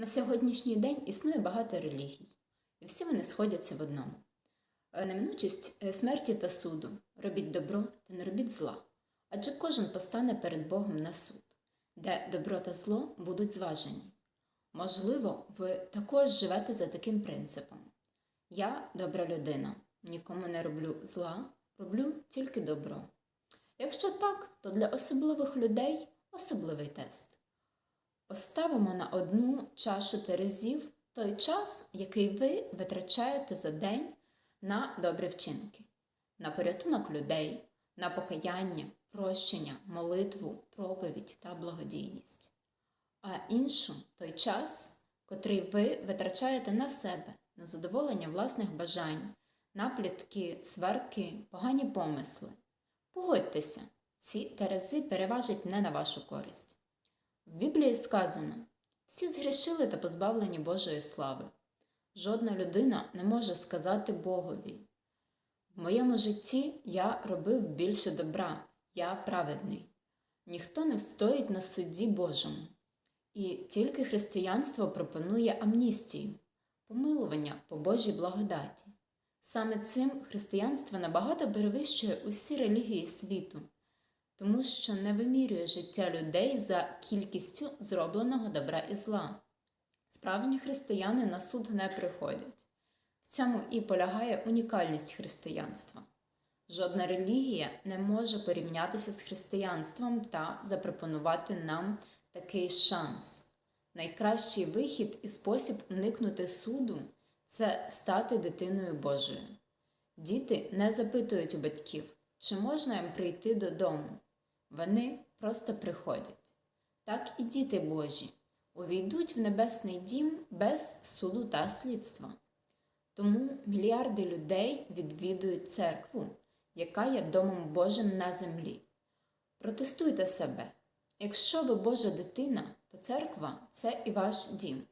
На сьогоднішній день існує багато релігій, і всі вони сходяться в одному. Е, Неминучість е, смерті та суду. Робіть добро та не робіть зла. Адже кожен постане перед Богом на суд, де добро та зло будуть зважені. Можливо, ви також живете за таким принципом. Я добра людина, нікому не роблю зла, роблю тільки добро. Якщо так, то для особливих людей особливий тест. Поставимо на одну чашу терезів той час, який ви витрачаєте за день на добрі вчинки, на порятунок людей, на покаяння, прощення, молитву, проповідь та благодійність, а іншу той час, котрий ви витрачаєте на себе, на задоволення власних бажань, на плітки, сварки, погані помисли. Погодьтеся, ці терези переважать не на вашу користь. В Біблії сказано: всі згрішили та позбавлені Божої слави. Жодна людина не може сказати Богові. В моєму житті я робив більше добра, я праведний. Ніхто не встоїть на суді Божому. І тільки християнство пропонує амністію, помилування по Божій благодаті. Саме цим християнство набагато перевищує усі релігії світу, тому що не вимірює життя людей за кількістю зробленого добра і зла. Справжні християни на суд не приходять. В цьому і полягає унікальність християнства. Жодна релігія не може порівнятися з християнством та запропонувати нам такий шанс. Найкращий вихід і спосіб уникнути суду це стати дитиною Божою. Діти не запитують у батьків, чи можна їм прийти додому. Вони просто приходять. Так і діти Божі увійдуть в небесний дім без суду та слідства. Тому мільярди людей відвідують церкву, яка є домом Божим на землі. Протестуйте себе. Якщо ви Божа дитина, то церква це і ваш дім.